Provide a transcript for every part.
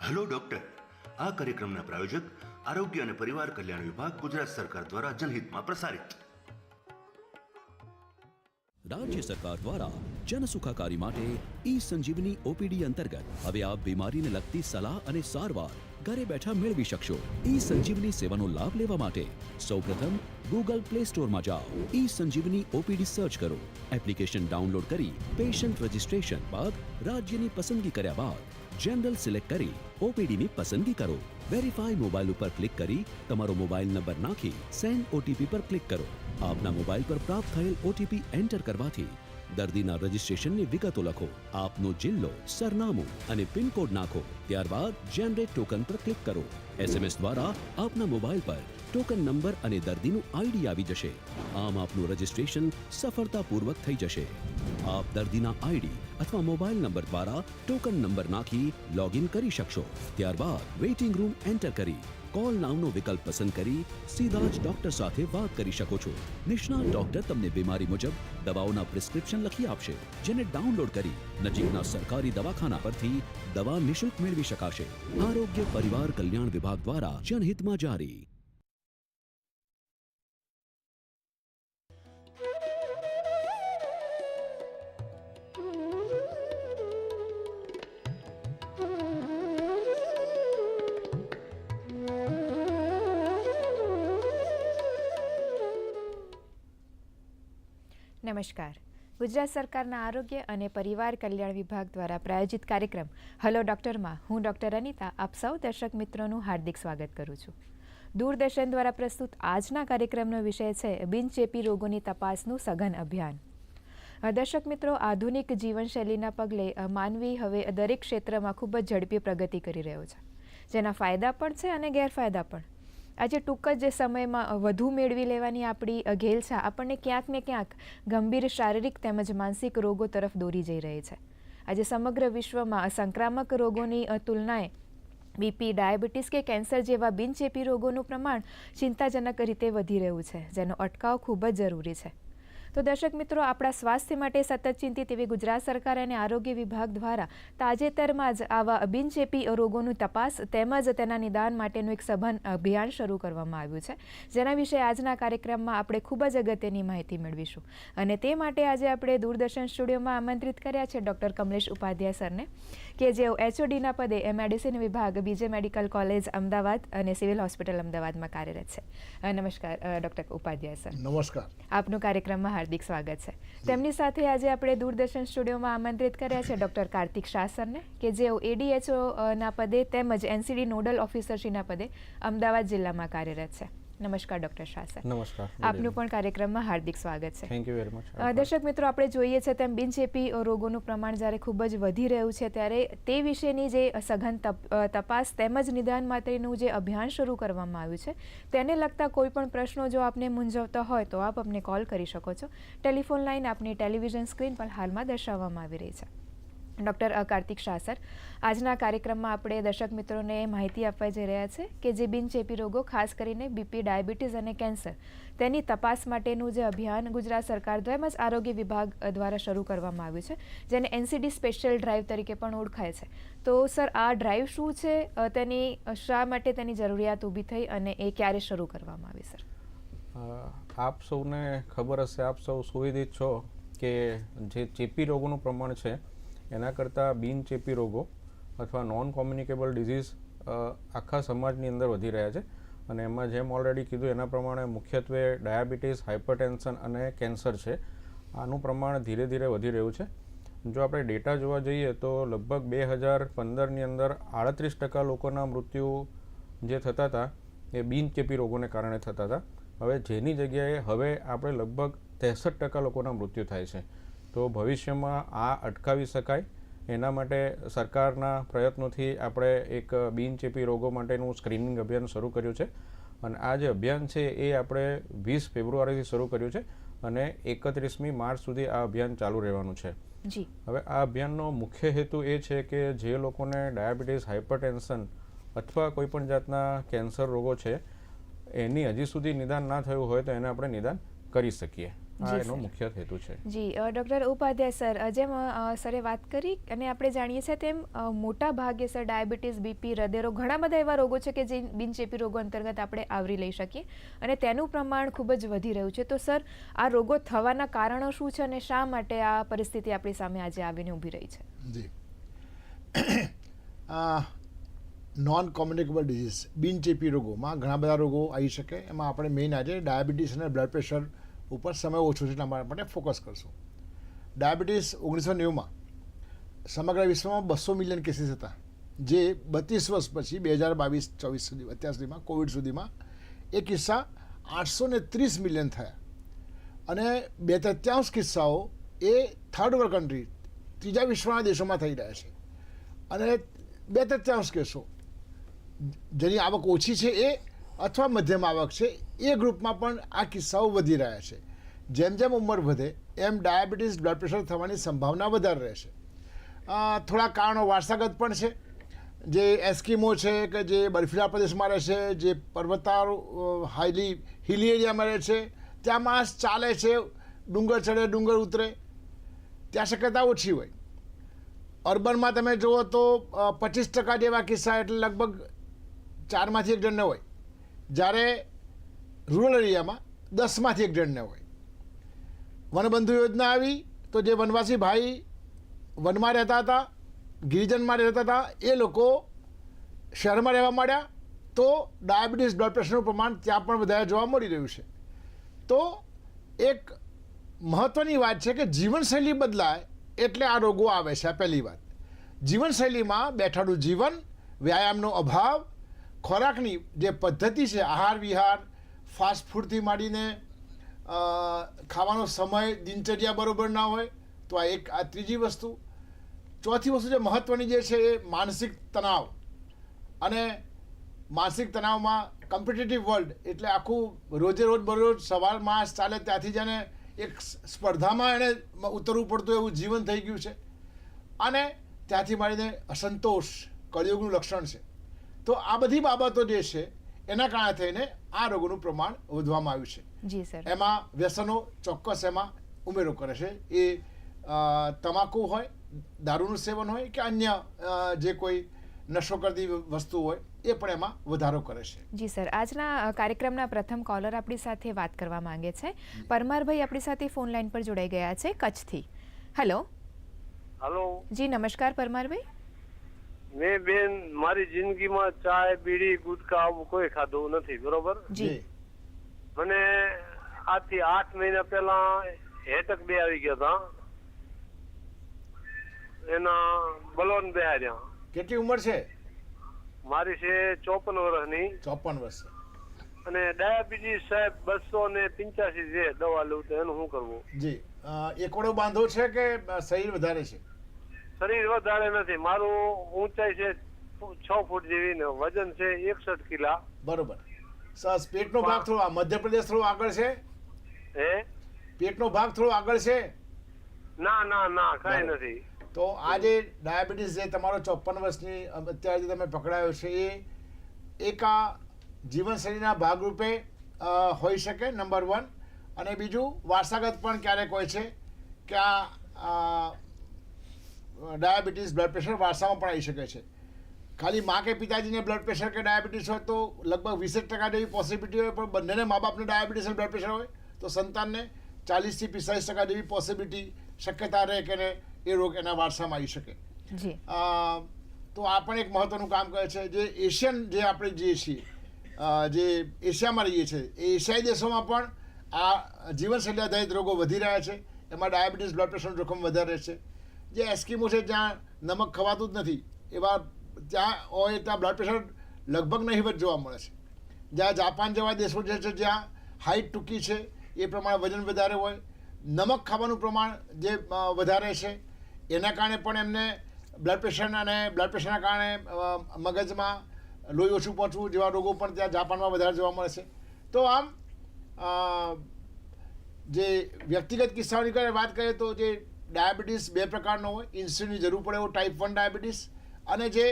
Hello, doctor. આ કાર્યક્રમના પ્રાયોજક આરોગ્ય અને પરિવાર કલ્યાણ વિભાગ ગુજરાત સરકાર દ્વારા જનહિતમાં પ્રસારિત. રાજ્ય સરકાર દ્વારા જન સુખાકારી માટે ઈ સંજીવની ઓપીડી અંતર્ગત હવે આપ બીમારીને લગતી સલાહ અને સારવાર ઘરે બેઠા મેળવી શકશો. ઈ સંજીવની સેવાનો લાભ લેવા માટે સૌપ્રથમ ગૂગલ પ્લે સ્ટોરમાં જાઓ. ઈ સંજીવની ઓપીડી સર્ચ કરો. એપ્લિકેશન ડાઉનલોડ કરી પેશન્ટ રજિસ્ટ્રેશન બાદ રાજ્યની પસંદગી કર્યા બાદ જનરલ સિલેક્ટ કરી ઓપીડીની પસંદગી કરો. વેરીફાઈ મોબાઈલ ઉપર ક્લિક કરી, તમારો મોબાઈલ નંબર નાખી સેન્ડ ઓટીપી પર ક્લિક કરો. આપના મોબાઈલ પર પ્રાપ્ત થયેલ ઓટીપી એન્ટર કરવાથી દર્દીના રજિસ્ટ્રેશનની વિગતો લખો, આપનો જિલ્લો, સરનામું અને પિનકોડ નાખો. ત્યારબાદ જનરેટ ટોકન પર ક્લિક કરો. એસએમએસ દ્વારા આપના મોબાઈલ પર ટોકન નંબર અને દર્દીનું આઈડી આવી જશે. આમ આપનું રજિસ્ટ્રેશન સફળતાપૂર્વક થઈ જશે. આપ દર્દીના આઈડી અથવા મોબાઈલ નંબર દ્વારા ટોકન નંબર નાખી લોગિન કરી શકશો. ત્યારબાદ વેઇટિંગ રૂમ એન્ટર કરી. કોલ નામનો વિકલ્પ પસંદ કરી સીધા જ ડોક્ટર સાથે વાત કરી શકો છો. નિષ્ણાત ડોક્ટર તમને બીમારી મુજબ દવાઓના પ્રિસ્ક્રિપ્શન લખી આપશે, જેને ડાઉનલોડ કરી નજીકના સરકારી દવાખાના પરથી દવા નિશુલ્ક મેળવી શકાશે. આરોગ્ય પરિવાર કલ્યાણ વિભાગ દ્વારા જનહિતમાં જારી. નમસ્કાર. ગુજરાત સરકારના આરોગ્ય અને પરિવાર કલ્યાણ વિભાગ દ્વારા પ્રાયોજિત કાર્યક્રમ હલો ડૉક્ટરમાં હું ડૉક્ટર અનિતા, આપ સૌ દર્શક મિત્રોનું હાર્દિક સ્વાગત કરું છું. દૂરદર્શન દ્વારા પ્રસ્તુત આજના કાર્યક્રમનો વિષય છે બિનચેપી રોગોની તપાસનું સઘન અભિયાન. દર્શક મિત્રો, આધુનિક જીવનશૈલીના પગલે માનવી હવે દરેક ક્ષેત્રમાં ખૂબ જ ઝડપી પ્રગતિ કરી રહ્યો છે. જેના ફાયદા પણ છે અને ગેરફાયદા પણ. આજે ટૂંક જ સમયમાં વધુ મેળવી લેવાની આપણી ઘેલછા આપણને ક્યાંક ને ક્યાંક ગંભીર શારીરિક તેમજ માનસિક રોગો તરફ દોરી જઈ રહી છે. આજે સમગ્ર વિશ્વમાં સંક્રામક રોગોની તુલનાએ બીપી, ડાયાબિટીસ કે કેન્સર જેવા બિનચેપી રોગોનું પ્રમાણ ચિંતાજનક રીતે વધી રહ્યું છે, જેનો અટકાવ ખૂબ જ જરૂરી છે. તો દર્શક મિત્રો, આપણા સ્વાસ્થ્ય માટે સતત ચિંતિત એવી ગુજરાત સરકાર અને આરોગ્ય વિભાગ દ્વારા તાજેતરમાં જ આવા બિનચેપી રોગોની તપાસ તેમજ તેના નિદાન માટેનું એક સઘન અભિયાન શરૂ કરવામાં આવ્યું છે. જેના વિશે આજના કાર્યક્રમમાં આપણે ખૂબ જ અગત્યની માહિતી મેળવીશું. અને તે માટે આજે આપણે દૂરદર્શન સ્ટુડિયોમાં આમંત્રિત કર્યા છે ડૉક્ટર કમલેશ ઉપાધ્યાય સરને. કે જેઓ એચઓડીના પદે મેડિસિન વિભાગ બીજે મેડિકલ કોલેજ અમદાવાદ અને સિવિલ હોસ્પિટલ અમદાવાદમાં કાર્યરત છે. નમસ્કાર ડૉક્ટર ઉપાધ્યાય સર. નમસ્કાર. આપનું કાર્યક્રમમાં હાર્દિક સ્વાગત છે. તેમની સાથે આજે આપણે દૂરદર્શન સ્ટુડિયોમાં આમંત્રિત કર્યા છે ડૉક્ટર કાર્તિક શાહ સરને કે જેઓ એડીએચઓના પદે તેમજ એનસીડી નોડલ ઓફિસરશ્રીના પદે અમદાવાદ જિલ્લામાં કાર્યરત છે. નમસ્કાર ડૉક્ટર શાહ સર. નમસ્કાર આપનું પણ કાર્યક્રમમાં હાર્દિક સ્વાગત છે. થેન્ક યુ વેરી મચ દર્શક મિત્રો આપણે જોઈએ છે તેમ બિનચેપી રોગોનું પ્રમાણ જ્યારે ખૂબ જ વધી રહ્યું છે ત્યારે તે વિશેની જે સઘન તપ- તપાસ તેમજ નિદાન માટેનું જે અભિયાન શરૂ કરવામાં આવ્યું છે તેને લગતા કોઈ પણ પ્રશ્નો જો આપને મૂંઝવતા હોય તો આપ અમને કોલ કરી શકો છો. ટેલિફોન લાઇન આપની ટેલિવિઝન સ્ક્રીન પર હાલમાં દર્શાવવામાં આવી રહી છે. Doctor Kartik Shah sir. આજના કાર્યક્રમમાં આપણે દર્શક મિત્રોને માહિતી આપવા જઈ રહ્યા છે કે જે બિનચેપી રોગો, ખાસ કરીને બીપી, ડાયાબિટીસ અને કેન્સર, તેની તપાસ માટેનું જે અભિયાન ગુજરાત સરકાર તેમજ આરોગ્ય વિભાગ દ્વારા શરૂ કરવામાં આવ્યું છે, જેને એનસીડી સ્પેશિયલ ડ્રાઈવ તરીકે પણ ઓળખાય છે. તો સર, આ ડ્રાઈવ શું છે? તેની શા માટે તેની જરૂરિયાત ઊભી થઈ અને એ ક્યારે શરૂ કરવામાં આવી, સર? આપ સૌને ખબર હશે, આપ સૌ સુવિધિત છો કે જે ચેપી રોગોનું પ્રમાણ છે એના કરતાં બિન ચેપી રોગો અથવા નોન કોમ્યુનિકેબલ ડિઝીઝ આખા સમાજની અંદર વધી રહ્યા છે. અને એમાં જેમ ઓલરેડી કીધું, એના પ્રમાણે મુખ્યત્વે ડાયાબિટીસ હાઇપરટેન્શન અને કેન્સર છે. આનું પ્રમાણ ધીરે ધીરે વધી રહ્યું છે. જો આપણે ડેટા જોવા જઈએ, તો લગભગ બે હજાર પંદરની અંદર આડત્રીસ ટકા લોકોના મૃત્યુ જે થતા હતા, એ બિનચેપી રોગોને કારણે થતા હતા. હવે જેની જગ્યાએ, હવે આપણે લગભગ ત્રેસઠ ટકા લોકોના મૃત્યુ થાય છે. તો ભવિષ્યમાં આ અટકાવી શકાય. એના માટે સરકારના પ્રયત્નોથી આપણે એક બિનચેપી રોગો માટેનું સ્ક્રીનિંગ અભિયાન શરૂ કર્યું છે. અને આ જે અભિયાન છે એ આપણે વીસ ફેબ્રુઆરીથી શરૂ કર્યું છે અને એકત્રીસમી માર્ચ સુધી આ અભિયાન ચાલુ રહેવાનું છે. હવે આ અભિયાનનો મુખ્ય હેતુ એ છે કે જે લોકોને ડાયાબિટીસ હાઇપરટેન્શન અથવા કોઈપણ જાતના કેન્સર રોગો છે એની હજી સુધી નિદાન ના થયું હોય તો એને આપણે નિદાન કરી શકીએ. આ એનો મુખ્ય હેતુ છે. જી ડૉક્ટર ઉપાધ્યાય સર જેમ સરે વાત કરી અને આપણે જાણીએ છીએ તેમ મોટા ભાગે સર ડાયાબિટીસ બીપી હૃદયરોગ ઘણા બધા એવા રોગો છે કે જે બિનચેપી રોગો અંતર્ગત આપણે આવરી લઈ શકીએ અને તેનું પ્રમાણ ખૂબ જ વધી રહ્યું છે. તો સર આ રોગો થવાના કારણો શું છે અને શા માટે આ પરિસ્થિતિ આપણી સામે આજે આવીને ઊભી રહી છે? જી. નોન કોમ્યુનિકેબલ ડિઝીઝ બિનચેપી રોગોમાં ઘણા બધા રોગો આવી શકે. એમાં આપણે મેઇન આજે ડાયાબિટીસ અને બ્લડ પ્રેશર ઉપર સમય ઓછો છે, એટલા માટે ફોકસ કરશું. ડાયાબિટીસ ઓગણીસો નેવુંમાં સમગ્ર વિશ્વમાં બસો મિલિયન કેસીસ હતા, જે બત્રીસ વર્ષ પછી બે હજાર બાવીસ, ચોવીસ સુધી, અત્યાર સુધીમાં કોવિડ સુધીમાં એ કિસ્સા આઠસો ને ત્રીસ મિલિયન થયા. અને બે તત્યાંશ કિસ્સાઓ એ થર્ડ વર્લ્ડ કન્ટ્રી ત્રીજા વિશ્વના દેશોમાં થઈ રહ્યા છે. અને બે તત્યાંશ કેસો, જેની આવક ઓછી છે એ અથવા મધ્યમ આવક છે, એ ગ્રુપમાં પણ આ કિસ્સાઓ વધી રહ્યા છે. જેમ જેમ ઉંમર વધે, એમ ડાયાબિટીસ બ્લડ પ્રેશર થવાની સંભાવના વધારે રહેશે. થોડા કારણો વારસાગત પણ છે. જે એસ્કીમો છે કે જે બર્ફીલા પ્રદેશમાં રહે છે, જે પર્વતારો હાઈલી હિલી એરિયામાં રહે છે, ત્યાં માણસ ચાલે છે, ડુંગર ચડે, ડુંગર ઉતરે, ત્યાં શક્યતા ઓછી હોય. અર્બનમાં તમે જુઓ તો પચીસ ટકા જેવા કિસ્સા એટલે લગભગ ચારમાંથી એક જણને હોય. જ્યારે રૂરલ એરિયામાં દસમાંથી એક જણને હોય. વનબંધુ યોજના આવી તો જે વનવાસી ભાઈ વનમાં રહેતા હતા, ગિરિજનમાં રહેતા હતા, એ લોકો શહેરમાં રહેવા માંડ્યા તો ડાયાબિટીસ બ્લડ પ્રેશરનું પ્રમાણ ત્યાં પણ વધારે જોવા મળી રહ્યું છે. તો એક મહત્ત્વની વાત છે કે જીવનશૈલી બદલાય એટલે આ રોગો આવે છે આ પહેલી વાત. જીવનશૈલીમાં બેઠાડું જીવન, વ્યાયામનો અભાવ ખોરાકની જે પદ્ધતિ છે, આહાર, વિહાર ફાસ્ટ ફૂડથી માંડીને ખાવાનો સમય, દિનચર્યા બરોબર ના હોય, તો આ એક, આ ત્રીજી વસ્તુ. ચોથી વસ્તુ જે મહત્ત્વની જે છે, એ માનસિક તણાવ. અને માનસિક તણાવમાં કમ્પિટિટિવ વર્લ્ડ એટલે આખું રોજે રોજ, બરોજ સવાર માસ ચાલે ત્યાંથી જ એને એક સ્પર્ધામાં એને ઉતરવું પડતું, એવું જીવન થઈ ગયું છે. અને ત્યાંથી માંડીને અસંતોષ, કળિયુગનું લક્ષણ છે. તો આ બધી બાબતો જે છે એના કારણે થઈને આ રોગોનું પ્રમાણ વધવામાં આવ્યું છે. જી સર. એમાં વ્યસનો ચોક્કસ એમાં ઉમેરો કરે છે. એ તમાકુ હોય દારૂનું સેવન હોય કે અન્ય જે કોઈ નશો કરતી વસ્તુ હોય એ પણ એમાં વધારો કરે છે. જી સર. આજના કાર્યક્રમના પ્રથમ કોલર આપણી સાથે વાત કરવા માંગે છે. પરમારભાઈ આપણી સાથે ફોન લાઈન પર જોડાઈ ગયા છે કચ્છથી. હેલો હેલો જી નમસ્કાર પરમારભાઈ. મેં બેન મારી જિંદગીમાં ચાય બીડી ગુટકા આવું કોઈ ખાધું નથી બરોબર? જી. મને આજથી આઠ મહિના પહેલા હેટક બે આવી ગયા હતા. એના બલોન બે હાર્યા કેટલી ઉંમર છે? મારી છે ચોપન વર્ષની. ચોપન વર્ષ. અને ડાયાબિટીસ સાહેબ બસો ને પિંચ્યાસી છે દવા લઉં તો એનું શું કરવું? જી. એકોડો બાંધો છે કે શરીર વધારે છે? શરીર વધારે નથી. મારું ઊંચાઈ છે છ ફૂટ જેવી ને વજન છે એકસઠ કિલા. બરોબર. સરસ. પેટનો ભાગ થોડો આ મધ્યપ્રદેશ થોડો આગળ છે? હે? પેટનો ભાગ થોડો આગળ છે? ના ના ના કાંઈ નથી. તો આ જે ડાયાબિટીસ જે તમારો ચોપન વર્ષની અત્યારે જે તમે પકડાયો છે એ એક આ જીવનશૈલીના ભાગરૂપે હોઈ શકે નંબર વન અને બીજું વારસાગત પણ ક્યારેક હોય છે કે આ ડાયાબિટીસ બ્લડ પ્રેશર વારસામાં પણ આવી શકે છે. ખાલી મા કે પિતાજીને બ્લડ પ્રેશર કે ડાયાબિટીસ હોય તો લગભગ વીસેક ટકા જેવી પોસિબિલિટી હોય પણ બંનેને મા બાપને ડાયાબિટીસ અને બ્લડ પ્રેશર હોય તો સંતાનને ચાલીસથી પિસ્તાલીસ ટકા જેવી પોસિબિલિટી શક્યતા રહે કે એ રોગ એના વારસામાં આવી શકે. તો આ પણ એક મહત્વનું કામ કરે છે જે એશિયન જે આપણે જઈએ છીએ જે એશિયામાં રહીએ છીએ એ એશિયાઈ દેશોમાં પણ આ જીવનશૈલી આધારિત રોગો વધી રહ્યા છે. એમાં ડાયાબિટીસ બ્લડ પ્રેશરનું જોખમ વધારે છે. જે એસ્કીમો છે જ્યાં નમક ખવાતું જ નથી. એવા ત્યાં હોય, ત્યાં બ્લડ પ્રેશર લગભગ નહીવત જોવા મળે છે. જ્યાં જાપાન જેવા દેશો જે છે જ્યાં હાઇટ ટૂંકી છે, એ પ્રમાણે વજન વધારે હોય. નમક ખાવાનું પ્રમાણ જે વધારે છે, એના કારણે પણ એમને બ્લડ પ્રેશર અને બ્લડ પ્રેશરના કારણે મગજમાં લોહી ઓછું પહોંચવું જેવા રોગો પણ ત્યાં જાપાનમાં વધારે જોવા મળે છે. તો આમ જે વ્યક્તિગત કિસ્સાઓની વાત કરીએ તો જે ડાયાબિટીસ બે પ્રકારનો હોય. ઇન્સ્યુલિનની જરૂર પડે એવો ટાઈપ વન ડાયાબિટીસ અને જે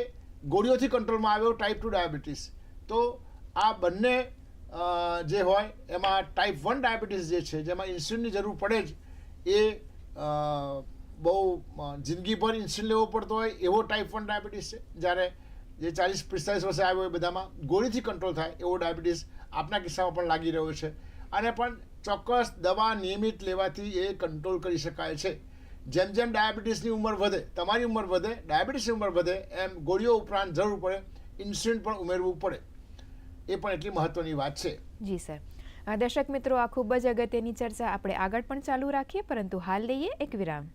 ગોળીઓથી કંટ્રોલમાં આવે એવો ટાઈપ ટુ ડાયાબિટીસ. તો આ બંને જે હોય એમાં ટાઈપ વન ડાયાબિટીસ જે છે, જેમાં ઇન્સ્યુલિનની જરૂર પડે જ, એ બહુ જિંદગીભર ઇન્સ્યુલિન લેવો પડતો હોય એવો ટાઈપ વન ડાયાબિટીસ છે. જ્યારે જે ચાલીસ પિસ્તાલીસ વર્ષે આવ્યો હોય બધામાં, ગોળીથી કંટ્રોલ થાય એવો ડાયાબિટીસ આપના કિસ્સામાં પણ લાગી રહ્યો છે. અને પણ ચોક્કસ દવા નિયમિત લેવાથી એ કંટ્રોલ કરી શકાય છે. જેમ જેમ ડાયાબિટીસની ઉંમર વધે તમારી ઉંમર વધે ડાયાબિટીસની ઉંમર વધે એમ ગોળીઓ ઉપરાંત જરૂર પડે ઇન્સ્યુલિન પણ ઉમેરવું પડે. એ પણ એટલી મહત્વની વાત છે. જી સર. દર્શક મિત્રો આ ખૂબ જ અગત્યની ચર્ચા આપણે આગળ પણ ચાલુ રાખીએ પરંતુ હાલ લઈએ એક વિરામ.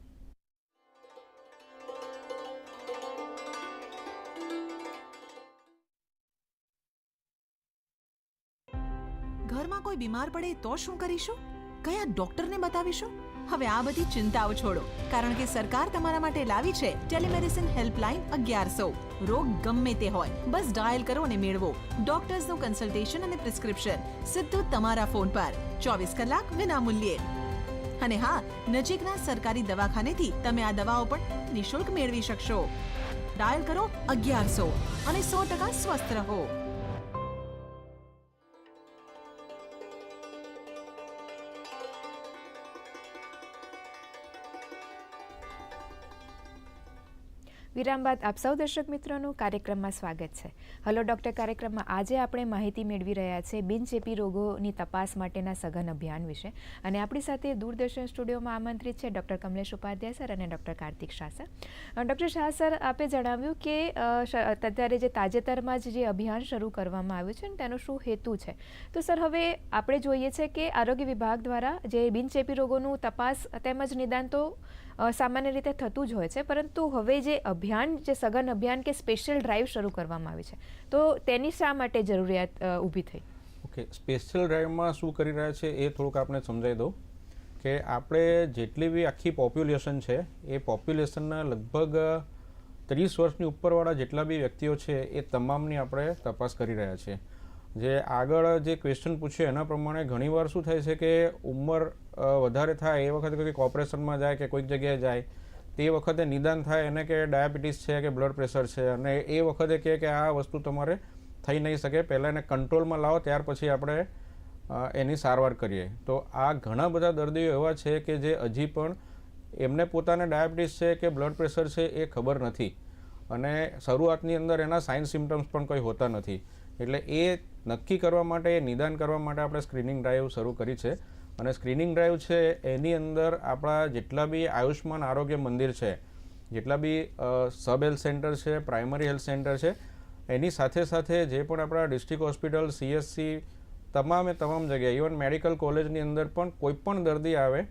ઘરમાં કોઈ બીમાર પડે તો શું કરીશું? કયા ડોક્ટરને બતાવીશું? હવે આ બધી ચિંતાઓ છોડો, કારણ કે સરકાર તમારા માટે લાવી છે ટેલિમેડિસિન હેલ્પલાઇન અગિયારસો. રોગ ગમે તે હોય, બસ ડાયલ કરો અને મેળવો. ડોક્ટર્સનું કન્સલ્ટેશન અને પ્રિસ્ક્રિપ્શન સીધું તમારા ફોન પર. ચોવીસ કલાક વિનામૂલ્યે. અને હા, નજીકના સરકારી દવાખાનેથી તમે આ દવાઓ પણ નિઃશુલ્ક મેળવી શકશો. ડાયલ કરો અગિયારસો અને સો ટકા સ્વસ્થ રહો. વિરામ બાદ આપ સૌ દર્શક મિત્રોનું કાર્યક્રમમાં સ્વાગત છે. હલો, ડૉક્ટર કાર્યક્રમમાં આજે આપણે માહિતી મેળવી રહ્યા છે બિનચેપી રોગોની તપાસ માટેના સઘન અભિયાન વિશે. અને આપણી સાથે દૂરદર્શન સ્ટુડિયોમાં આમંત્રિત છે ડૉક્ટર કમલેશ ઉપાધ્યાય સર અને doctor Kartik Shah sir. Doctor Shah sir, આપે જણાવ્યું કે અત્યારે જે તાજેતરમાં જ જે અભિયાન શરૂ કરવામાં આવ્યું છે ને તેનો શું હેતુ છે? તો સર, હવે આપણે જોઈએ છે કે આરોગ્ય વિભાગ દ્વારા જે બિનચેપી રોગોનું તપાસ તેમજ નિદાન તો સામાન્ય રીતે થતું જ હોય છે. પરંતુ હવે જે અભિયાન, જે સઘન અભિયાન કે સ્પેશિયલ ડ્રાઈવ શરૂ કરવામાં આવી છે, તો તેની શા માટે જરૂરિયાત ઊભી થઈ? ઓકે, સ્પેશિયલ ડ્રાઈવમાં શું કરી રહ્યા છે એ થોડુંક આપણે સમજાવી દઉં. કે આપણે જેટલી બી આખી પોપ્યુલેશન છે, એ પોપ્યુલેશનના લગભગ ત્રીસ વર્ષની ઉપરવાળા જેટલા બી વ્યક્તિઓ છે, એ તમામની આપણે તપાસ કરી રહ્યા છીએ જે આગળ જે ક્વેશ્ચન પૂછ્યો એના પ્રમાણે ઘણીવાર શું થાય છે કે ઉંમર વધારે થાય એ વખતે કોઈક ઓપરેશનમાં જાય કે કોઈક જગ્યાએ જાય, તે વખતે નિદાન થાય એને કે ડાયાબિટીસ છે કે બ્લડ પ્રેશર છે અને એ વખતે કહે કે આ વસ્તુ તમારે થઈ નહીં શકે, પહેલાં એને કંટ્રોલમાં લાવો, ત્યાર પછી આપણે એની સારવાર કરીએ. તો આ ઘણા બધા દર્દીઓ એવા છે કે જે હજી પણ એમને પોતાને ડાયાબિટીસ છે કે બ્લડ પ્રેશર છે એ ખબર નથી અને શરૂઆતની અંદર એના સાઇન સિમ્ટમ્સ પણ કંઈ હોતા નથી. એટલે એ નક્કી કરવા માટે, એ નિદાન કરવા માટે આપણે સ્ક્રીનિંગ ડ્રાઈવ શરૂ કરી છે. અને સ્ક્રીનિંગ ડ્રાઈવ છે, એની અંદર આપણા જેટલા બી આયુષ્માન આરોગ્ય મંદિર છે, જેટલા બી સબ હેલ્થ સેન્ટર છે, પ્રાઇમરી હેલ્થ સેન્ટર છે, એની સાથે સાથે જે પણ આપણા ડિસ્ટ્રિક્ટ હોસ્પિટલ સીએસસી તમામે તમામ જગ્યાએ, ઇવન મેડિકલ કોલેજની અંદર પણ કોઈ પણ દર્દી આવે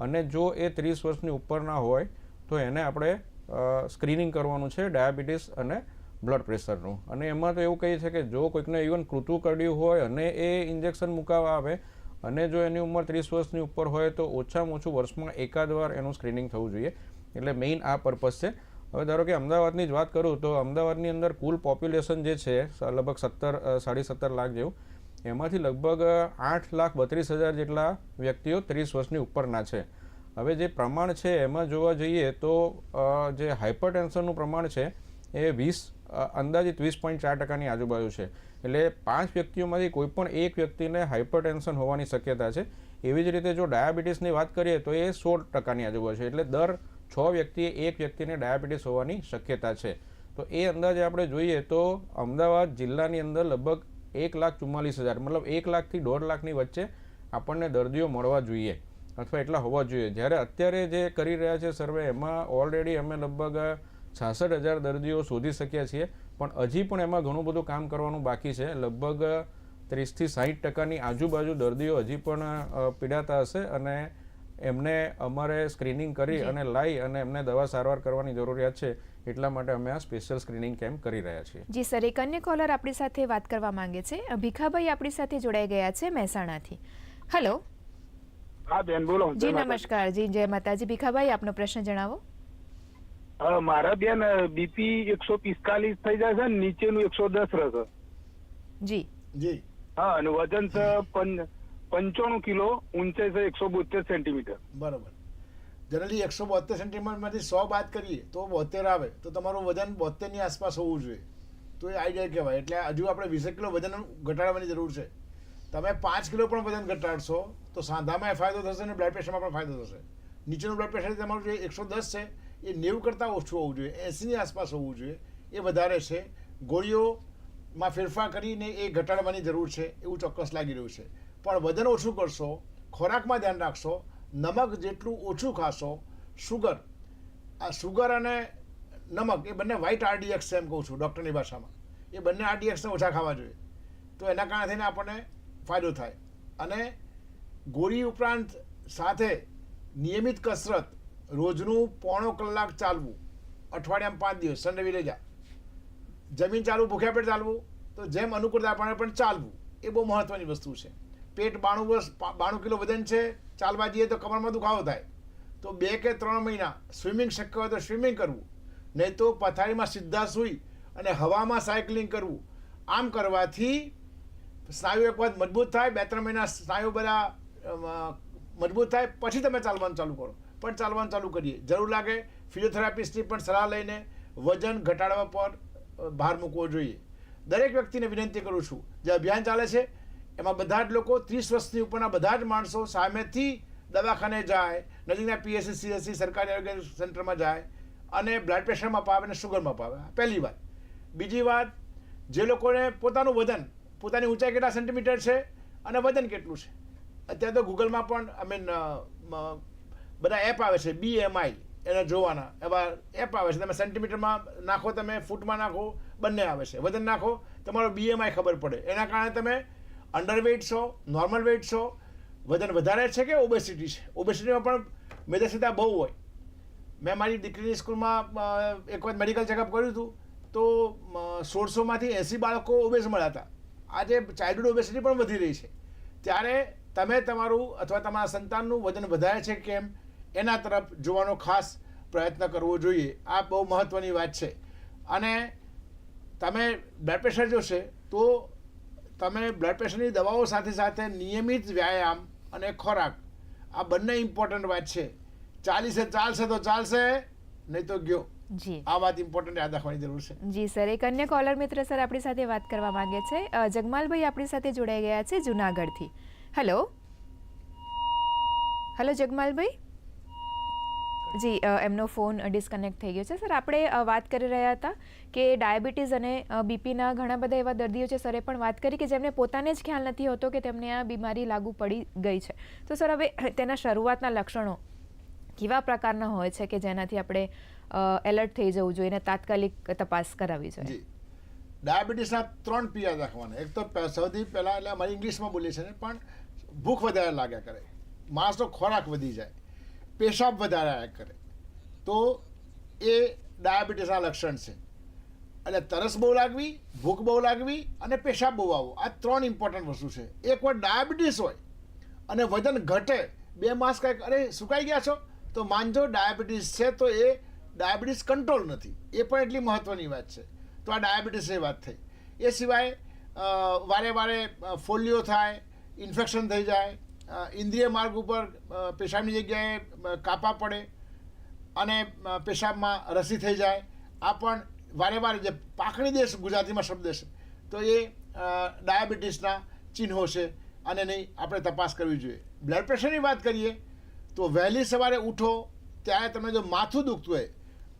અને જો એ ત્રીસ વર્ષની ઉપરના હોય, તો એને આપણે સ્ક્રીનિંગ કરવાનું છે, ડાયાબિટીસ અને બ્લડ પ્રેશરનું. અને એમાં તો એવું કહીએ છે કે જો કોઈકને ઇવન કૃતુ કર્યું હોય અને એ ઇન્જેક્શન મુકાવવા આવે અને જો એની ઉંમર ત્રીસ વર્ષની ઉપર હોય તો ઓછામાં ઓછું વર્ષમાં એકાદ વાર એનું સ્ક્રીનિંગ થવું જોઈએ. એટલે મેઇન આ પર્પઝ છે. હવે ધારો કે અમદાવાદની જ વાત કરું તો અમદાવાદની અંદર કુલ પોપ્યુલેશન જે છે લગભગ સત્તર સાડી સત્તર લાખ જેવું. એમાંથી લગભગ આઠ લાખ બત્રીસ હજાર જેટલા વ્યક્તિઓ ત્રીસ વર્ષની ઉપરના છે. હવે જે પ્રમાણ છે એમાં જોવા જઈએ તો જે હાઇપરટેન્શનનું પ્રમાણ છે એ વીસ અંદાજિત વીસ પોઈન્ટ ચાર ટકાની આજુબાજુ છે. એટલે પાંચ વ્યક્તિઓમાંથી કોઈ પણ એક વ્યક્તિને હાઇપરટેન્શન હોવાની શક્યતા છે. એવી જ રીતે જો ડાયાબિટીસની વાત કરીએ તો એ સોળ ટકાની આજુબાજુ છે. એટલે દર છ વ્યક્તિએ એક વ્યક્તિને ડાયાબિટીસ હોવાની શક્યતા છે. તો એ અંદાજે આપણે જોઈએ તો અમદાવાદ જિલ્લાની અંદર લગભગ એક લાખ ચુમ્માલીસ હજાર, મતલબ એક લાખથી દોઢ લાખની વચ્ચે આપણને દર્દીઓ મળવા જોઈએ અથવા એટલા હોવા જોઈએ. જ્યારે અત્યારે જે કરી રહ્યા છે સર્વે, એમાં ઓલરેડી અમે લગભગ છાસઠ હજાર દર્દીઓ શોધી શક્યા છીએ. પણ હજી પણ એમાં ઘણું બધું કામ કરવાનું બાકી છે. લગભગ ત્રીસથી સાહીઠ ટકાની આજુબાજુ દર્દીઓ હજી પણ પીડાતા હશે અને એમને અમારે સ્ક્રીનિંગ કરી અને લાવી અને એમને દવા સારવાર કરવાની જરૂરિયાત છે એટલા માટે અમે આ સ્પેશિયલ સ્ક્રીનિંગ કેમ્પ કરી રહ્યા છીએ. જી સર એક અન્ય કોલર આપણી સાથે વાત કરવા માંગે છે. ભીખાભાઈ આપણી સાથે જોડાઈ ગયા છે મહેસાણાથી. હેલો હા બેન બોલો. જી નમસ્કાર. જી જય માતાજી. ભીખાભાઈ આપનો પ્રશ્ન જણાવો. મારા બેન બીપી એકસો પિસ્તાલીસ થઈ જાય છે ને નીચેનું એકસો દસ રહેશે જી. જી. હા અને વજન છે પંચાણું કિલો ઊંચાઈ છે એકસો બોતેર સેન્ટીમીટર. બરોબર. જનરલી એકસો બોતેર સેન્ટીમીટરમાંથી સો બાદ કરીએ તો બોતેર આવે. તો તમારું વજન બોતેરની આસપાસ હોવું જોઈએ. તો એ આઈડિયા કહેવાય. એટલે હજુ આપણે વીસેક કિલો વજન ઘટાડવાની જરૂર છે. તમે પાંચ કિલો પણ વજન ઘટાડશો તો સાંધામાં ફાયદો થશે અને બ્લડ પ્રેશરમાં પણ ફાયદો થશે. નીચેનું બ્લડ પ્રેશર તમારું જે એકસો દસ છે એ નેવું કરતાં ઓછું હોવું જોઈએ, એંસીની આસપાસ હોવું જોઈએ. એ વધારે છે. ગોળીઓમાં ફેરફાર કરીને એ ઘટાડવાની જરૂર છે, એવું ચોક્કસ લાગી રહ્યું છે. પણ વજન ઓછું કરશો, ખોરાકમાં ધ્યાન રાખશો, નમક જેટલું ઓછું ખાશો શુગર આ શુગર અને નમક એ બંને વ્હાઇટ આરડીએક્સ એમ કહું છું ડૉક્ટરની ભાષામાં. એ બંને આરડીએક્સને ઓછા ખાવા જોઈએ. તો એના કારણે થઈને આપણને ફાયદો થાય. અને ગોળી ઉપરાંત સાથે નિયમિત કસરત રોજનું પોણો કલાક ચાલવું. અઠવાડિયામાં પાંચ દિવસ રવિ રજા જમીન ચાલવું ભૂખ્યા પેટ ચાલવું, તો જેમ અનુકૂળતા પ્રમાણે પણ ચાલવું. એ બહુ મહત્ત્વની વસ્તુ છે. પેટ બાણું વર્ષ બાણું કિલો વજન છે, ચાલવા જઈએ તો કમરમાં દુખાવો થાય. તો બે કે ત્રણ મહિના સ્વિમિંગ શક્ય હોય તો સ્વિમિંગ કરવું. નહીં તો પથારીમાં સીધા સૂઈ અને હવામાં સાયકલિંગ કરવું. આમ કરવાથી સ્નાયુ એક વખત મજબૂત થાય, બે ત્રણ મહિના સ્નાયુ બધા મજબૂત થાય, પછી તમે ચાલવાનું ચાલુ કરો. પણ ચાલવાનું ચાલુ કરીએ. જરૂર લાગે ફિઝિયોથેરાપિસ્ટની પણ સલાહ લઈને વજન ઘટાડવા પર ભાર મૂકવો જોઈએ. દરેક વ્યક્તિને વિનંતી કરું છું, જે અભિયાન ચાલે છે, એમાં બધા જ લોકો ત્રીસ વર્ષની ઉપરના બધા જ માણસો સામેથી દવાખાને જાય, નજીકના પીએસસી સરકારી આરોગ્ય સેન્ટરમાં જાય અને બ્લડ પ્રેશર મપાવે અને શુગર મપાવે પહેલી વાત. બીજી વાત, જે લોકોને પોતાનું વજન, પોતાની ઊંચાઈ કેટલા સેન્ટીમીટર છે અને વજન કેટલું છે? અત્યારે તો ગૂગલમાં પણ આઈ મીન બધા એપ આવે છે બીએમઆઈ એને જોવાના. એવા એપ આવે છે, તમે સેન્ટીમીટરમાં નાખો, તમે ફૂટમાં નાખો, બંને આવે છે. વજન નાખો, તમારો બીએમઆઈ ખબર પડે. એના કારણે તમે અંડરવેઇટ છો નોર્મલ વેઇટ છો, વજન વધારે છે કે ઓબેસિટી છે? ઓબેસિટીમાં પણ મેદસ્વીતા બહુ હોય. મેં મારી દીકરીની સ્કૂલમાં એક વખત મેડિકલ ચેકઅપ કર્યું હતું, તો સોળસોમાંથી એંસી બાળકો ઓબેસ મળ્યા હતા. આજે ચાઇલ્ડહુડ ઓબેસિટી પણ વધી રહી છે. ત્યારે તમે તમારું અથવા તમારા સંતાનનું વજન વધારે છે કેમ? એના તરફ જોવાનો ખાસ પ્રયત્ન કરવો જોઈએ. આ બહુ મહત્ત્વની વાત છે. અને તમે બ્લડ પ્રેશર જોશે તો તમે બ્લડ પ્રેશરની દવાઓ સાથે સાથે નિયમિત વ્યાયામ અને ખોરાક આ બંને ઇમ્પોર્ટન્ટ વાત છે. ચાલીસે ચાલશે તો ચાલશે નહીં તો ગયો. જી. આ વાત ઇમ્પોર્ટન્ટ યાદ રાખવાની જરૂર છે. જી સર. એક અન્ય કોલર મિત્ર સર આપણી સાથે વાત કરવા માંગે છે. જગમાલભાઈ આપણી સાથે જોડાઈ ગયા છે જુનાગઢથી. Hello hello Jagmalbhai? જી એમનો ફોન ડિસ્કનેક્ટ થઈ ગયો છે. સર, આપણે વાત કરી રહ્યા હતા કે ડાયાબિટીસ અને બીપીના ઘણા બધા એવા દર્દીઓ છે. સરે પણ વાત કરી કે જેમને પોતાને જ ખ્યાલ નથી હોતો કે તેમને આ બીમારી લાગુ પડી ગઈ છે. તો સર, હવે તેના શરૂઆતના લક્ષણો કેવા પ્રકારના હોય છે કે જેનાથી આપણે એલર્ટ થઈ જવું જોઈએ અને તાત્કાલિક તપાસ કરાવવી જોઈએ? ડાયાબિટીસના ત્રણ પિયા રાખવાના. એક તો સૌથી પહેલાં એટલે અમારી ઇંગ્લિશમાં બોલીએ છે પણ ભૂખ વધારે લાગ્યા કરે. માણસનો ખોરાક વધી જાય. પેશાબ વધારે આવ્યા કરે તો એ ડાયાબિટીસના લક્ષણ છે એટલે તરસ બહુ લાગવી ભૂખ બહુ લાગવી અને પેશાબ બહુ આવવો આ ત્રણ ઇમ્પોર્ટન્ટ વસ્તુ છે એક વાર ડાયાબિટીસ હોય અને વજન ઘટે બે માસ કંઈક અરે સુકાઈ ગયા છો તો માનજો ડાયાબિટીસ છે તો એ ડાયાબિટીસ કંટ્રોલ નથી એ પણ એટલી મહત્ત્વની વાત છે। તો આ ડાયાબિટીસની વાત થઈ। એ સિવાય વારે વારે ફોલિયો થાય ઇન્ફેક્શન થઈ જાય ઇન્દ્રિય માર્ગ ઉપર પેશાબની જગ્યાએ કાપા પડે અને પેશાબમાં રસી થઈ જાય. આ પણ વારે વારે જે પાકણી દેશ ગુજરાતીમાં શબ્દ છે, તો એ ડાયાબિટીસના ચિહ્નો છે. અને નહીં, આપણે તપાસ કરવી જોઈએ. બ્લડ પ્રેશરની વાત કરીએ, તો વહેલી સવારે ઉઠો, ત્યારે તમને જો માથું દુખતું હોય,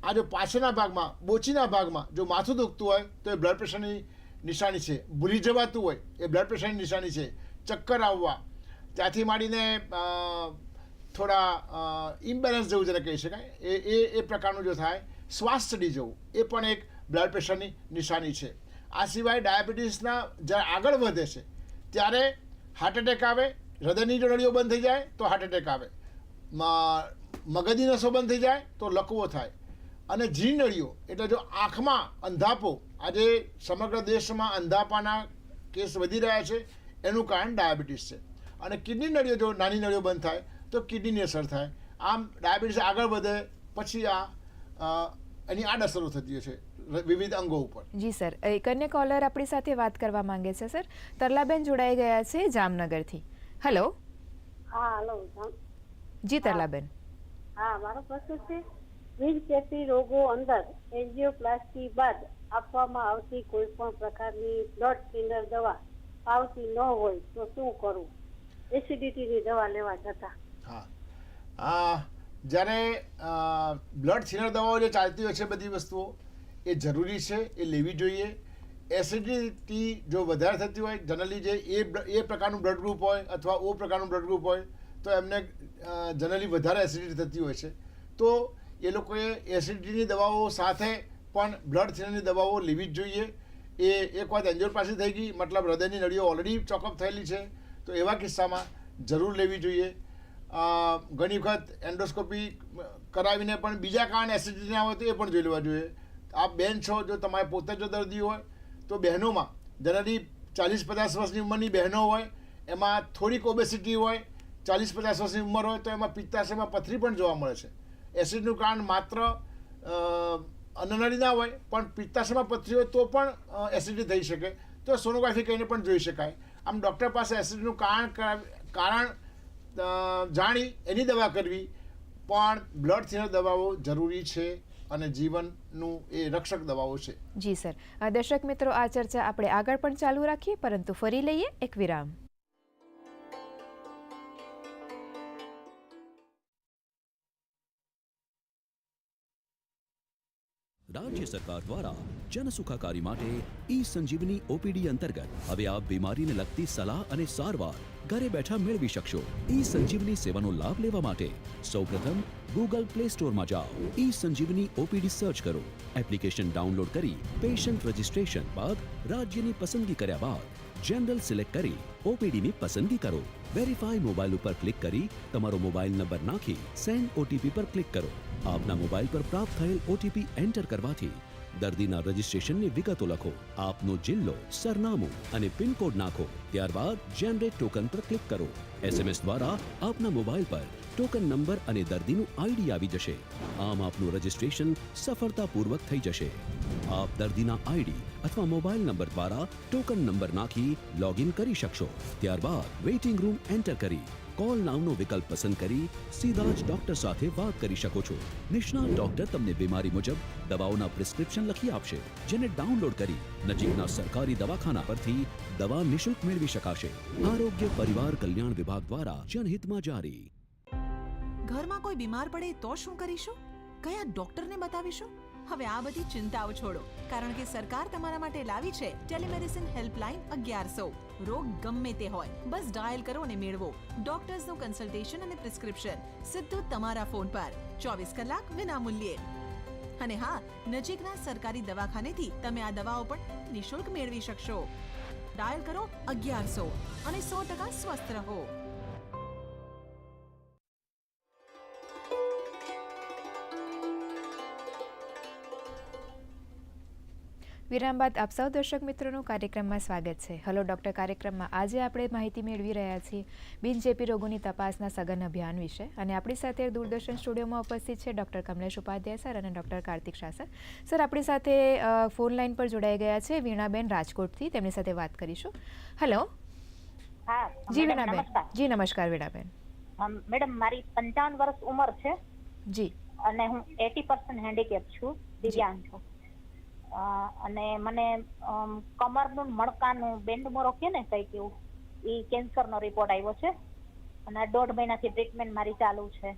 આ જો પાછળના ભાગમાં, બોચીના ભાગમાં જો માથું દુખતું હોય, તો એ બ્લડ પ્રેશરની નિશાની છે. ભૂલી જવાતું હોય, એ બ્લડ પ્રેશરની નિશાની છે. ચક્કર આવવા ત્યાંથી માંડીને થોડા ઇમ્બેલેન્સ જેવું જેને કહી શકાય, એ એ એ પ્રકારનું જો થાય શ્વાસ ચડી જવું, એ પણ એક બ્લડ પ્રેશરની નિશાની છે. આ સિવાય ડાયાબિટીસના જ્યારે આગળ વધે છે, ત્યારે હાર્ટ એટેક આવે, હૃદયની જો નળીઓ બંધ થઈ જાય, તો હાર્ટ એટેક આવે. મગજની નસો બંધ થઈ જાય, તો લકવો થાય. અને જી નળીઓ એટલે જો આંખમાં અંધાપો, આજે સમગ્ર દેશમાં અંધાપાના કેસ વધી રહ્યા છે, એનું કારણ ડાયાબિટીસ છે. અને કિડની નળીઓ જો નાની નળીઓ બંધ થાય તો કિડનીની અસર થાય. આમ ડાયાબિટીસ આગળ વધે પછી આ એની આડઅસરો થતી છે વિવિધ અંગો ઉપર. જી સર એક અન્ય કોલર આપણી સાથે વાત કરવા માંગે છે સર. તરલાબેન જોડાઈ ગયા છે જામનગરથી. હેલો હા હલો. જી તરલાબેન. હા મારો પ્રશ્ન છે વિવિધ ચેપી રોગો અંદર એન્જિયોપ્લાસ્ટી બાદ આપવામાં આવતી કોઈ પણ પ્રકારની બ્લડ થિનર દવા આવતી ન હોય તો શું કરવું? એસિડિટીની દવા લેવા જતા. હા. જ્યારે બ્લડ થિનર દવાઓ જે ચાલતી હોય છે બધી વસ્તુઓ, એ જરૂરી છે, એ લેવી જોઈએ. એસિડિટી જો વધારે થતી હોય જનરલી જે એ એ પ્રકારનું બ્લડ ગ્રુપ હોય અથવા ઓ પ્રકારનું બ્લડ ગ્રુપ હોય, તો એમને જનરલી વધારે એસિડિટી થતી હોય છે. તો એ લોકોએ એસિડિટીની દવાઓ સાથે પણ બ્લડ થિનરની દવાઓ લેવી જ જોઈએ. એ એક વાત પાસે થઈ ગઈ, મતલબ હૃદયની નળીઓ ઓલરેડી ચોકઅપ થયેલી છે. તો એવા કિસ્સામાં જરૂર લેવી જોઈએ. ઘણી વખત એન્ડોસ્કોપી કરાવીને પણ બીજા કારણ એસિડિટી ના હોય તો એ પણ જોઈ લેવા જોઈએ. આપ બેન છો, જો તમારે પોતે જો દર્દી હોય, તો બહેનોમાં જનરલી ચાલીસ પચાસ વર્ષની ઉંમરની બહેનો હોય, એમાં થોડીક ઓબેસિટી હોય, ચાલીસ પચાસ વર્ષની ઉંમર હોય, તો એમાં પિત્તાશયમાં પથરી પણ જોવા મળે છે. એસિડનું કારણ માત્ર અન્નનળી ના હોય, પણ પિત્તાશયમાં પથરી હોય તો પણ એસિડિટી થઈ શકે. તો સોનોગ્રાફી કરીને પણ જોઈ શકાય. આમ ડૉક્ટર પાસે એસિડનું કારણ કારણ જાણી એની દવા કરવી. પણ બ્લડ થિનર દવાઓ જરૂરી છે અને જીવનનું એ રક્ષક દવાઓ છે. જી સર. દર્શક મિત્રો, આ ચર્ચા આપણે આગળ પણ ચાલુ રાખીએ, પરંતુ ફરી લઈએ એક વિરામ. રાજ્ય સરકાર દ્વારા જનસુખાકારી માટે ઈ સંજીવની ઓપીડી અંતર્ગત હવે આપ બીમારીને લગતી સલાહ અને સારવાર ઘરે બેઠા મેળવી શકશો. ઈ સંજીવની સેવાનો લાભ લેવા માટે સૌપ્રથમ ગૂગલ પ્લે સ્ટોરમાં જાઓ. ઈ સંજીવની ઓપીડી સર્ચ કરો. એપ્લિકેશન ડાઉનલોડ કરી પેશન્ટ રજિસ્ટ્રેશન બાદ રાજ્યની પસંદગી કર્યા બાદ જનરલ સિલેક્ટ કરી ઓપીડીની પસંદગી કરો. વેરીફાઈ મોબાઈલ ઉપર ક્લિક કરી તમારો મોબાઈલ નંબર નાખી સેન્ડ ઓટીપી પર ક્લિક કરો. આપના મોબાઈલ પર પ્રાપ્ત થયેલ ઓટીપી એન્ટર કરવાથી દર્દીના રજિસ્ટ્રેશનની વિગતો લખો, આપનો જિલ્લો, સરનામું અને પિન કોડ નાખો. ત્યારબાદ જનરેટ ટોકન પર ક્લિક કરો. એસએમએસ દ્વારા આપના મોબાઈલ પર ટોકન નંબર અને દર્દીનું આઈડી આવી જશે. આમ આપનું રજિસ્ટ્રેશન સફળતાપૂર્વક થઈ જશે. આપ દર્દીના આઈડી અથવા મોબાઈલ નંબર દ્વારા ટોકન નંબર નાખી લોગિન કરી શકશો. ત્યારબાદ વેઇટિંગ રૂમ એન્ટર કરી. કોલ નામનો વિકલ્પ પસંદ કરી સીધા જ ડોક્ટર સાથે વાત કરી શકો છો. નિષ્ણાત ડોક્ટર તમને બીમારી મુજબ દવાઓના પ્રિસ્ક્રિપ્શન લખી આપશે, જેને ડાઉનલોડ કરી નજીકના સરકારી દવાખાના પરથી દવા નિશુલ્ક મેળવી શકાશે. આરોગ્ય પરિવાર કલ્યાણ વિભાગ દ્વારા જનહિતમાં જારી. ઘરમાં કોઈ બીમાર પડે તો શું કરીશું? કયા ડોક્ટરને બતાવીશું? હવે આ બધી ચિંતાઓ છોડો. કારણ કે સરકાર તમારા માટે લાવી છે ટેલિમેડિસિન હેલ્પલાઇન અગિયારસો. રોગ ગમે તે હોય, બસ ડાયલ કરો અને મેળવો. ડોક્ટર્સનું કન્સલ્ટેશન અને પ્રિસ્ક્રિપ્શન સીધું તમારા ફોન પર. ચોવીસ કલાક વિનામૂલ્યે. અને હા, નજીકના સરકારી દવાખાનેથી તમે આ દવાઓ પણ નિઃશુલ્ક મેળવી શકશો. ડાયલ કરો અગિયારસો અને સો ટકા સ્વસ્થ રહો. વિરામ બાદ આપ સૌ દર્શક મિત્રોનું કાર્યક્રમમાં સ્વાગત છે. હલો ડૉક્ટર કાર્યક્રમમાં આજે આપણે માહિતી મેળવી રહ્યા છીએ બિનચેપી રોગોની તપાસના સઘન અભિયાન વિશે અને આપણી સાથે દૂરદર્શન સ્ટુડિયોમાં ઉપસ્થિત છે ડૉક્ટર કમલેશ ઉપાધ્યાય સર અને doctor Kartik Shah sir. Sir આપણી સાથે ફોન લાઈન પર જોડાઈ ગયા છે વીણાબેન રાજકોટથી. તેમની સાથે વાત કરીશું. હેલો. હા જી વીણાબેન. જી નમસ્કાર વીણાબેન. મેડમ મારી પંચાવન વર્ષ ઉંમર છે જી. અને હું એટી પર્સન્ટ હેન્ડીકેપ છું દિવ્યાંગ છું. અને મને કમરનું મણકાનું બેન્ડ મોરો કે ને કઈ એવું એ કેન્સરનો રિપોર્ટ આવ્યો છે. અને દોઢ મહિનાથી ટ્રીટમેન્ટ મારી ચાલુ છે.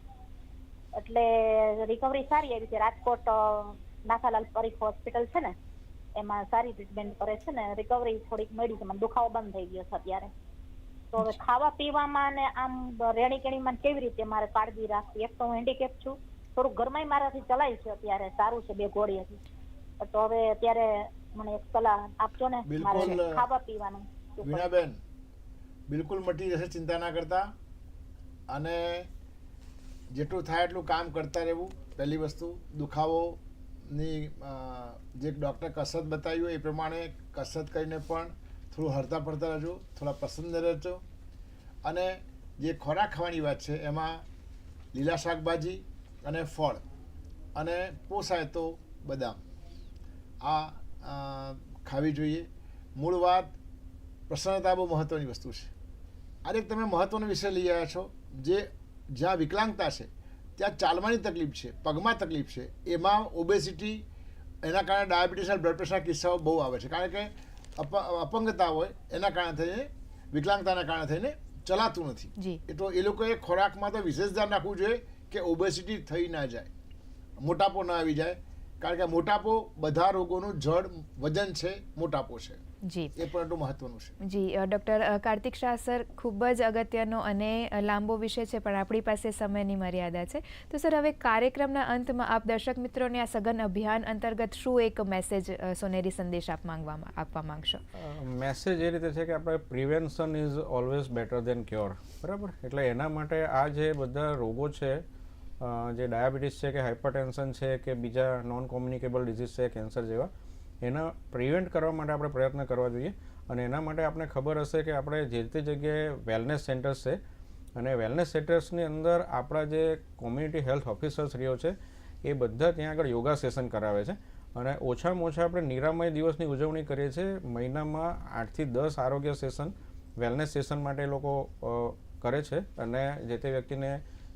એટલે રિકવરી સારી આવી છે. રાજકોટ નાથાલાલ પરીખ હોસ્પિટલ છે ને એમાં સારી ટ્રીટમેન્ટ કરે છે ને રિકવરી થોડીક મળી છે. મને દુખાવો બંધ થઈ ગયો છે અત્યારે. તો હવે ખાવા પીવામાં ને આમ રેણી કેણીમાં કેવી રીતે મારે કાળજી રાખવી? એક તો હું હેન્ડીકેપ છું. થોડું ઘરમાં મારાથી ચલાય છે અત્યારે. સારું છે બે ગોળી હતી તો હવે અત્યારે મને એક સલાહ આપજો ને. બિલકુલ. ખાવા પીવાનું. વીણાબેન બિલકુલ મટી જશે ચિંતા ના કરતા. અને જેટલું થાય એટલું કામ કરતા રહેવું. પહેલી વસ્તુ દુખાવોની જે ડૉક્ટર કસરત બતાવી હોય એ પ્રમાણે કસરત કરીને પણ થોડું હરતા પડતા રહેજો થોડા પસંદ રહેજો. અને જે ખોરાક ખાવાની વાત છે એમાં લીલા શાકભાજી અને ફળ અને પોસાય તો બદામ. આ ખાવી જોઈએ. મૂળ વાત પ્રસન્નતા બહુ મહત્ત્વની વસ્તુ છે. આજે તમે મહત્ત્વનો વિષય લઈ આવ્યા છો જે જ્યાં વિકલાંગતા છે ત્યાં ચાલવાની તકલીફ છે પગમાં તકલીફ છે એમાં ઓબેસિટી એના કારણે ડાયાબિટીસ અને બ્લડ પ્રેશરના કિસ્સાઓ બહુ આવે છે. કારણ કે અપ અપંગતા હોય એના કારણે થઈને વિકલાંગતાના કારણે થઈને ચલાતું નથી. એટલે એ લોકોએ ખોરાકમાં તો વિશેષ ધ્યાન રાખવું જોઈએ કે ઓબેસિટી થઈ ના જાય મોટાપો ના આવી જાય કારણ કે મોટાપો બધા રોગોનું જડ વજન છે મોટાપો છે. જી. એ પણ એટલું મહત્વનું છે. જી ડૉક્ટર કાર્તિક શાહ સર ખૂબ જ અગત્યનો અને લાંબો વિષય છે પણ આપણી પાસે સમયની મર્યાદા છે. તો સર હવે કાર્યક્રમના અંતમાં આપ દર્શક મિત્રોને આ સઘન અભિયાન અંતર્ગત શું એક મેસેજ સોનેરી સંદેશ આપ માંગવામાં આપવા માંગશો? મેસેજ એ રીતે છે કે આપણે prevention is always better than cure. બરાબર? એટલે એના માટે આ જે બધા રોગો છે જે ડાયાબિટીસ છે કે હાઇપરટેન્શન છે કે બીજા નોન કોમ્યુનિકેબલ ડિઝીઝ છે કેન્સર જેવા, એના પ્રિવેન્ટ કરવા માટે આપણે પ્રયત્ન કરવા જોઈએ. અને એના માટે આપણે ખબર હશે કે આપણે જે તે જગ્યાએ વેલનેસ સેન્ટર્સ છે, અને વેલનેસ સેન્ટર્સની અંદર આપણા જે કોમ્યુનિટી હેલ્થ ઓફિસર્સ રહ્યો છે, એ બધા ત્યાં આગળ યોગા સેશન કરાવે છે. અને ઓછામાં ઓછા આપણે નિરામય દિવસની ઉજવણી કરીએ છીએ. મહિનામાં આઠથી દસ આરોગ્ય સેશન વેલનેસ સેશન માટે લોકો કરે છે. અને જે તે વ્યક્તિને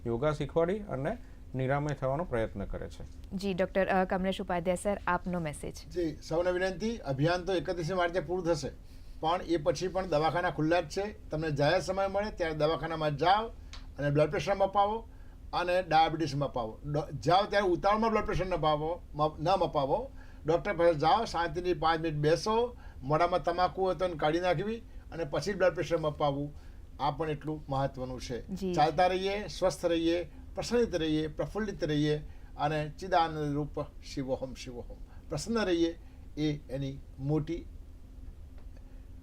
યોગા શીખવાડી અને નિરામય થવાનો પ્રયત્ન કરે છે. જી ડૉક્ટર કમલેશ ઉપાધ્યાય સર આપનો મેસેજ જી સૌને વિનંતી અભિયાન તો એકત્રીસમી માર્ચે પૂરું થશે. પણ એ પછી પણ દવાખાના ખુલ્લા જ છે. તમને જાહેર સમય મળે ત્યારે દવાખાનામાં જાઓ અને બ્લડ પ્રેશર મપાવો અને ડાયાબિટીસ મપાવો. જાઓ ત્યારે ઉતાવળમાં બ્લડ પ્રેશર ન પાવો મ- ન મપાવો. ડૉક્ટર પાસે જાઓ શાંતિની પાંચ મિનિટ બેસો. મોઢામાં તમાકુ હોય તો કાઢી નાખવી અને પછી બ્લડ પ્રેશર મપાવવું આ પણ એટલું મહત્વનું છે. ચાલતા રહીએ સ્વસ્થ રહીએ પ્રસન્નિત રહીએ પ્રફુલ્લિત રહીએ અને ચિદાનંદ રૂપ શિવોહમ શિવોહમ. પ્રસન્ન રહીએ એ એની મોટી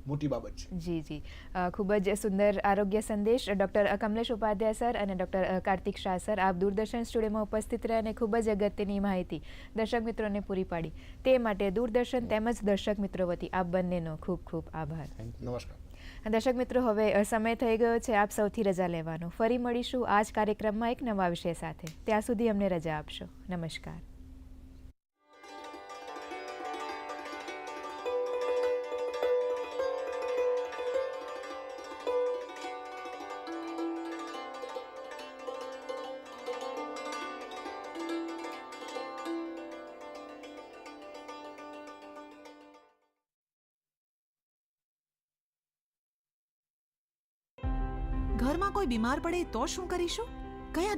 મોટી બાબત છે. જી જી. ખૂબ જ સુંદર આરોગ્ય સંદેશ ડૉક્ટર કમલેશ ઉપાધ્યાય સર અને ડૉક્ટર કાર્તિક શાહ સર. આપ દૂરદર્શન સ્ટુડિયોમાં ઉપસ્થિત રહ્યા અને ખૂબ જ અગત્યની માહિતી દર્શક મિત્રોને પૂરી પાડી. તે માટે દૂરદર્શન તેમજ દર્શક મિત્રો વતી આપ બંનેનો ખૂબ ખૂબ આભાર. નમસ્કાર. દર્શક મિત્રો, હવે સમય થઈ ગયો છે આપ સૌથી રજા લેવાનો. ફરી મળીશું આ જ કાર્યક્રમમાં એક નવા વિષય સાથે. ત્યાં સુધી અમને રજા આપશો. નમસ્કાર. બીમાર પડે તો શું કરીશું? કયા